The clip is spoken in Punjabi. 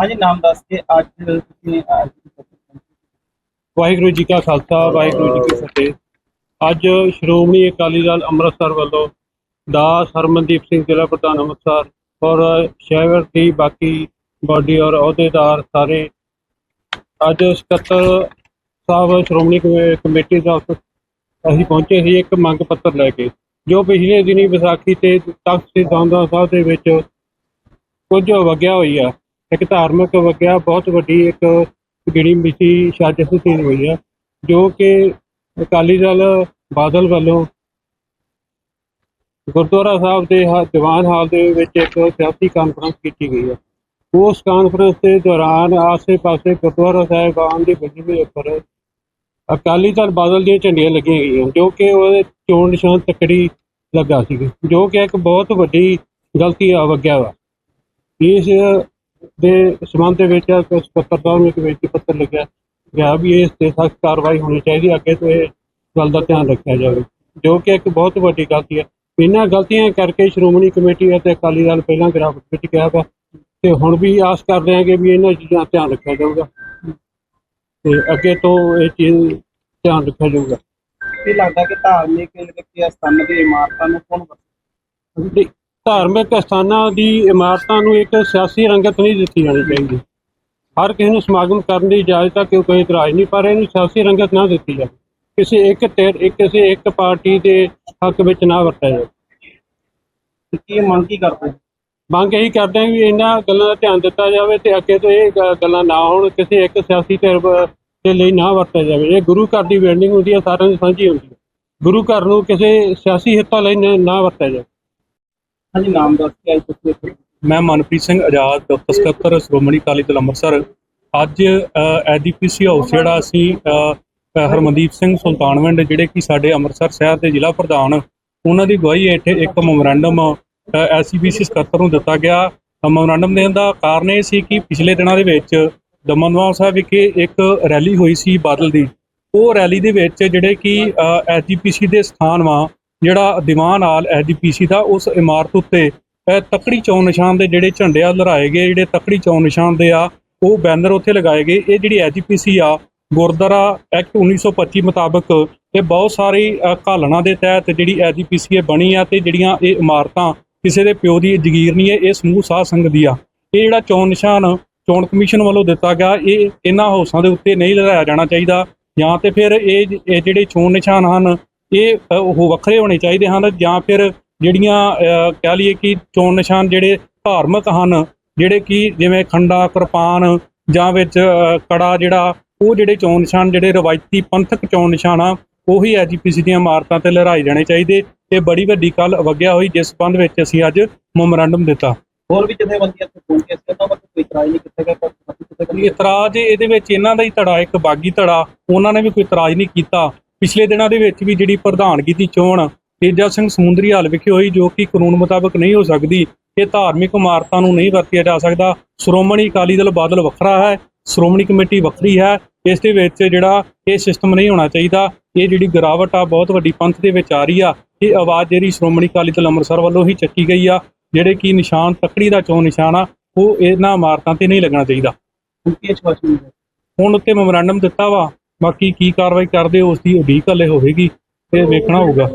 ਹਾਂਜੀ, ਨਾਮ ਦੱਸ ਕੇ ਅੱਜ ਤੁਸੀਂ ਅੱਜ ਵਾਹਿਗੁਰੂ ਜੀ ਕਾ ਖਾਲਸਾ, ਵਾਹਿਗੁਰੂ ਜੀ ਕੀ ਫਤਿਹ। ਅੱਜ ਸ਼੍ਰੋਮਣੀ ਅਕਾਲੀ ਦਲ ਅੰਮ੍ਰਿਤਸਰ ਵੱਲੋਂ ਦਾਸ ਹਰਮਨਦੀਪ ਸਿੰਘ ਜ਼ਿਲ੍ਹਾ ਪ੍ਰਧਾਨ ਅੰਮ੍ਰਿਤਸਰ ਔਰ ਸ਼ਹਿਰ ਦੀ ਬਾਕੀ ਬਾਡੀ ਔਰ ਅਹੁਦੇਦਾਰ ਸਾਰੇ ਅੱਜ ਸਕੱਤਰ ਸਾਹਿਬ, ਸ਼੍ਰੋਮਣੀ ਕਮੇ- ਕਮੇਟੀ ਦਾ ਅਸੀਂ ਪਹੁੰਚੇ ਸੀ, ਇੱਕ ਮੰਗ ਪੱਤਰ ਲੈ ਕੇ, ਜੋ ਪਿਛਲੇ ਦਿਨੀ ਵਿਸਾਖੀ ਤੇ ਤਖਤ ਸ੍ਰੀ ਦਮਦਮਾ ਸਾਹਿਬ ਦੇ ਵਿੱਚ ਕੁਝ ਵਗਿਆ ਹੋਈ ਆ। ਇੱਕ ਧਾਰਮਿਕ ਵਗਿਆ ਬਹੁਤ ਵੱਡੀ ਇੱਕ ਗਿਣੀ ਮਿਤੀ ਸਾਜ਼ਿਸ਼ ਕੀਤੀ ਹੋਈ ਹੈ, ਜੋ ਕਿ ਅਕਾਲੀ ਦਲ ਬਾਦਲ ਵੱਲੋਂ ਗੁਰਦੁਆਰਾ ਸਾਹਿਬ ਦੇ ਹਾ- ਦੀਵਾਨ ਹਾਲ ਦੇ ਵਿੱਚ ਇੱਕ ਸਿਆਸੀ ਕਾਨਫਰੰਸ ਕੀਤੀ ਗਈ ਹੈ। ਉਸ ਕਾਨਫਰੰਸ ਦੇ ਦੌਰਾਨ ਆਸੇ-ਪਾਸੇ ਗੁਰਦੁਆਰਾ ਸਾਹਿਬਾਨ ਦੀ ਬੱਜੀ ਦੇ ਉੱਪਰ ਅਕਾਲੀ ਦਲ ਬਾਦਲ ਦੀਆਂ ਝੰਡੀਆਂ ਲੱਗੀਆਂ ਗਈਆਂ, ਜੋ ਕਿ ਉਹਦੇ ਚੋਣ ਨਿਸ਼ਾਨ ਤਕੜੀ ਲੱਗਾ ਸੀ ਜੋ ਕਿ ਇੱਕ ਬਹੁਤ ਵੱਡੀ ਗਲਤੀ ਆ ਵਗਿਆ ਵਾ। ਇਸ ਦੇ ਸੰਬੰਧ ਦੇ ਵਿੱਚ ਕੁਝ ਪੱਤਰਕਾਰ ਨੂੰ ਇੱਕ ਬੇਨਤੀ ਪੱਤਰ ਲਿਖਿਆ ਗਿਆ ਵੀ ਇਸ ਤੇ ਸਖਤ ਕਾਰਵਾਈ ਹੋਣੀ ਚਾਹੀਦੀ ਅੱਗੇ ਤੋਂ ਇਹ ਗੱਲ ਦਾ ਧਿਆਨ ਰੱਖਿਆ ਜਾਵੇ ਜੋ ਕਿ ਇੱਕ ਬਹੁਤ ਵੱਡੀ ਗਲਤੀ ਹੈ ਇਹਨਾਂ ਗਲਤੀਆਂ ਕਰਕੇ ਸ਼੍ਰੋਮਣੀ ਕਮੇਟੀ ਅਤੇ ਅਕਾਲੀ ਦਲ ਪਹਿਲਾਂ ਗਿਰਾਵਟ ਵਿੱਚ ਗਿਆ ਵਾ ਤੇ ਹੁਣ ਵੀ ਆਸ ਕਰਦੇ ਹਾਂ ਕਿ ਵੀ ਇਹਨਾਂ ਚੀਜ਼ਾਂ ਧਿਆਨ ਰੱਖਿਆ ਜਾਊਗਾ ਤੇ ਅੱਗੇ ਤੋਂ ਇਹ ਚੀਜ਼ ਧਿਆਨ ਰੱਖਿਆ ਜਾਊਗਾ ਕੀ ਲੱਗਦਾ ਕਿ ਧਾਰਮਿਕ ਜਿਹੜੇ ਸਥਾਨ ਦੀ ਇਮਾਰਤਾਂ ਨੂੰ ਕੌਣ ਵਰਤਦਾ? ਧਾਰਮਿਕ ਸਥਾਨਾਂ ਦੀ ਇਮਾਰਤਾਂ ਨੂੰ ਇੱਕ ਸਿਆਸੀ ਰੰਗਤ ਨਹੀਂ ਦਿੱਤੀ ਜਾਣੀ ਚਾਹੀਦੀ। ਹਰ ਕਿਸੇ ਨੂੰ ਸਮਾਗਮ ਕਰਨ ਦੀ ਇਜਾਜ਼ਤ ਹੈ ਕਿ ਕੋਈ ਇਤਰਾਜ਼ ਨਹੀਂ ਪਰ ਇਹਨੂੰ ਸਿਆਸੀ ਰੰਗਤ ਨਾ ਦਿੱਤੀ ਜਾਵੇ। ਕਿਸੇ ਇੱਕ ਧਿਰ ਇੱਕ ਕਿਸੇ ਇੱਕ ਪਾਰਟੀ ਦੇ ਹੱਕ ਵਿੱਚ ਨਾ ਵਰਤਿਆ ਜਾਵੇ। ਕੀ ਮੰਗ ਕੀ ਕਰਦੇ ਮੰਗ ਇਹੀ ਕਰਦੇ ਹਾਂ ਵੀ ਇਹਨਾਂ ਗੱਲਾਂ ਦਾ ਧਿਆਨ ਦਿੱਤਾ ਜਾਵੇ ਤੇ ਅੱਗੇ ਤੋਂ ਇਹ ਗੱਲਾਂ ਨਾ ਹੋਣ ਕਿਸੇ ਇੱਕ ਸਿਆਸੀ ਧਿਰ ਦੇ ਲਈ ਨਾ ਵਰਤਿਆ ਜਾਵੇ। ਇਹ ਗੁਰੂ ਘਰ ਦੀ ਬਿਲਡਿੰਗ ਹੁੰਦੀ ਹੈ ਸਾਰਿਆਂ ਦੀ ਸਾਂਝੀ ਹੁੰਦੀ ਹੈ ਗੁਰੂ ਘਰ ਨੂੰ ਕਿਸੇ ਸਿਆਸੀ ਹਿੱਤਾਂ ਲਈ ਨਾ ਵਰਤਿਆ ਜਾਵੇ। ਹਾਂਜੀ, ਨਾਮ ਦੱਸ ਕੇ ਅੱਜ ਤੁਸੀਂ ਇੱਥੇ। ਮੈਂ ਮਨਪ੍ਰੀਤ ਸਿੰਘ ਆਜ਼ਾਦ ਦਫ਼ਤਰ ਸਕੱਤਰ ਸ਼੍ਰੋਮਣੀ ਅਕਾਲੀ ਦਲ ਅੰਮ੍ਰਿਤਸਰ। ਅੱਜ ਐਜੀਪੀਸੀ ਹਾਊਸ ਜਿਹੜਾ ਅਸੀਂ ਹਰਮਨਦੀਪ ਸਿੰਘ ਸੁਲਤਾਨਵਿੰਡ, ਜਿਹੜੇ ਕਿ ਸਾਡੇ ਅੰਮ੍ਰਿਤਸਰ ਸ਼ਹਿਰ ਦੇ ਜ਼ਿਲ੍ਹਾ ਪ੍ਰਧਾਨ, ਉਹਨਾਂ ਦੀ ਅਗਵਾਈ ਹੇਠ ਇੱਕ ਮੈਮੋਰੈਂਡਮ ਐਸਸੀਬੀਸੀ ਸਕੱਤਰ ਨੂੰ ਦਿੱਤਾ ਗਿਆ। ਮੈਮੋਰੈਂਡਮ ਦੇਣ ਦਾ ਕਾਰਨ ਇਹ ਸੀ ਕਿ ਪਿਛਲੇ ਦਿਨਾਂ ਦੇ ਵਿੱਚ ਦਮਨਵਾਲ ਸਾਹਿਬ ਵਿਖੇ ਇੱਕ ਰੈਲੀ ਹੋਈ ਸੀ ਬਾਦਲ ਦੀ। ਉਹ ਰੈਲੀ ਦੇ ਵਿੱਚ ਜਿਹੜੇ ਕਿ ਐਜੀਪੀਸੀ ਦੇ ਸਥਾਨ ਵਾ ਜਿਹੜਾ ਦੀਵਾਨ ਹਾਲ ਐਜੀਪੀਸੀ ਦਾ, ਉਸ ਇਮਾਰਤ ਉੱਤੇ ਤਕੜੀ ਚੌਣ ਨਿਸ਼ਾਨ ਦੇ ਜਿਹੜੇ ਝੰਡੇ ਆ ਲਹਿਰਾਏ ਗਏ, ਜਿਹੜੇ ਤਕੜੀ ਚੌਣ ਨਿਸ਼ਾਨ ਦੇ ਆ, ਉਹ ਬੈਨਰ ਉੱਥੇ ਲਗਾਏ ਗਏ। ਇਹ ਜਿਹੜੀ ਐਜੀਪੀਸੀ ਆ, ਗੁਰਦੁਆਰਾ ਐਕਟ 1925 ਮੁਤਾਬਕ, ਇਹ ਬਹੁਤ ਸਾਰੀ ਘਾਲਣਾ ਦੇ ਤਹਿਤ ਜਿਹੜੀ ਐਜੀਪੀਸੀ ਇਹ ਬਣੀ ਆ ਤੇ ਜਿਹੜੀਆਂ ਇਹ ਇਮਾਰਤਾਂ ਕਿਸੇ ਦੇ ਪਿਓ ਦੀ ਜਗੀਰ ਨਹੀਂ ਹੈ, ਇਹ ਸਮੂਹ ਸਾਧ ਸੰਗਤ ਦੀ ਆ। ਇਹ ਜਿਹੜਾ ਚੌਣ ਨਿਸ਼ਾਨ, ਚੋਣ ਕਮਿਸ਼ਨ ਵੱਲੋਂ ਦਿੱਤਾ ਗਿਆ, ਇਹ ਇਹਨਾਂ ਹਾਊਸਾਂ ਦੇ ਉੱਤੇ ਨਹੀਂ ਲਗਾਇਆ ਜਾਣਾ ਚਾਹੀਦਾ। ਜਾਂ ਤੇ ਫਿਰ ਇਹ ਇਹ ਜਿਹੜੇ ਚੋਣ ਨਿਸ਼ਾਨ ਹਨ ਇਹ ਉਹ ਵੱਖਰੇ ਹੋਣੇ ਚਾਹੀਦੇ ਹਨ ਜਾਂ ਫਿਰ ਜਿਹੜੀਆਂ ਕਹਿ ਲਈਏ ਕਿ ਚੋਣ ਨਿਸ਼ਾਨ ਜਿਹੜੇ ਧਾਰਮਿਕ ਹਨ ਜਿਹੜੇ ਕਿ ਜਿਵੇਂ ਖੰਡਾ ਕਿਰਪਾਨ ਜਾਂ ਵਿੱਚ ਕੜਾ ਜਿਹੜਾ ਉਹ ਜਿਹੜੇ ਚੋਣ ਨਿਸ਼ਾਨ ਜਿਹੜੇ ਰਵਾਇਤੀ ਪੰਥਕ ਚੋਣ ਨਿਸ਼ਾਨ ਆ ਉਹੀ ਐਜੀਪੀਸੀ ਦੀਆਂ ਇਮਾਰਤਾਂ ਤੇ ਲਹਿਰਾਏ ਜਾਣੇ ਚਾਹੀਦੇ ਇਹ ਬੜੀ ਵੱਡੀ ਕੱਲ ਵਗਿਆ ਹੋਈ ਜਿਸ ਸੰਬੰਧ ਵਿੱਚ ਅਸੀਂ ਅੱਜ ਮੈਮੋਰੈਂਡਮ ਦਿੱਤਾ। ਹੋਰ ਵੀ ਜਥੇਬੰਦੀਆਂ ਇੱਥੇ ਪਹੁੰਚੇ ਸੀ ਵੱਲੋਂ ਕੋਈ ਇਤਰਾਜ਼ ਨਹੀਂ ਕੀਤਾ ਗਿਆ ਜਥੇਬੰਦੀਆਂ- ਇਤਰਾਜ਼ ਇਹਦੇ ਵਿੱਚ ਇਹਨਾਂ ਦਾ ਹੀ ਧੜਾ ਇੱਕ ਬਾਗੀ ਧੜਾ ਉਹਨਾਂ ਨੇ ਵੀ ਕੋਈ ਇਤਰਾਜ਼ ਨਹੀਂ ਕੀਤਾ। ਪਿਛਲੇ ਦਿਨਾਂ ਦੇ ਵਿੱਚ ਵੀ ਜਿਹੜੀ ਪ੍ਰਧਾਨਗੀ ਦੀ ਚੋਣ ਤੇਜਾ ਸਿੰਘ ਸਮੁੰਦਰੀ ਹਾਲ ਵਿਖੇ ਹੋਈ ਜੋ ਕਿ ਕਾਨੂੰਨ ਮੁਤਾਬਕ ਨਹੀਂ ਹੋ ਸਕਦੀ ਇਹ ਧਾਰਮਿਕ ਇਮਾਰਤਾਂ ਨੂੰ ਨਹੀਂ ਵਰਤਿਆ ਜਾ ਸਕਦਾ। ਸ਼੍ਰੋਮਣੀ ਅਕਾਲੀ ਦਲ ਬਾਦਲ ਵੱਖਰਾ ਹੈ ਸ਼੍ਰੋਮਣੀ ਕਮੇਟੀ ਵੱਖਰੀ ਹੈ ਇਸ ਦੇ ਵਿੱਚ ਜਿਹੜਾ ਇਹ ਸਿਸਟਮ ਨਹੀਂ ਹੋਣਾ ਚਾਹੀਦਾ ਇਹ ਜਿਹੜੀ ਗਿਰਾਵਟ ਆ ਬਹੁਤ ਵੱਡੀ ਪੰਥ ਦੇ ਵਿੱਚ ਆ ਰਹੀ ਆ ਇਹ ਆਵਾਜ਼ ਜਿਹੜੀ ਸ਼੍ਰੋਮਣੀ ਅਕਾਲੀ ਦਲ ਅੰਮ੍ਰਿਤਸਰ ਵੱਲੋਂ ਹੀ ਚੱਕੀ ਗਈ ਆ ਜਿਹੜੇ ਕਿ ਨਿਸ਼ਾਨ ਤਕੜੀ ਦਾ ਚੋਣ ਨਿਸ਼ਾਨ ਆ ਉਹ ਇਹਨਾਂ ਇਮਾਰਤਾਂ ਤੇ ਨਹੀਂ ਲੱਗਣਾ ਚਾਹੀਦਾ। ਹੁਣ ਉੱਤੇ ਮੈਮੋਰੈਂਡਮ ਦਿੱਤਾ ਵਾ ਬਾਕੀ ਕੀ ਕਾਰਵਾਈ ਕਰਦੇ ਉਸ ਦੀ ਉਡੀਕ ਹਲੇ ਹੋਵੇਗੀ ਤੇ ਵੇਖਣਾ ਹੋਊਗਾ।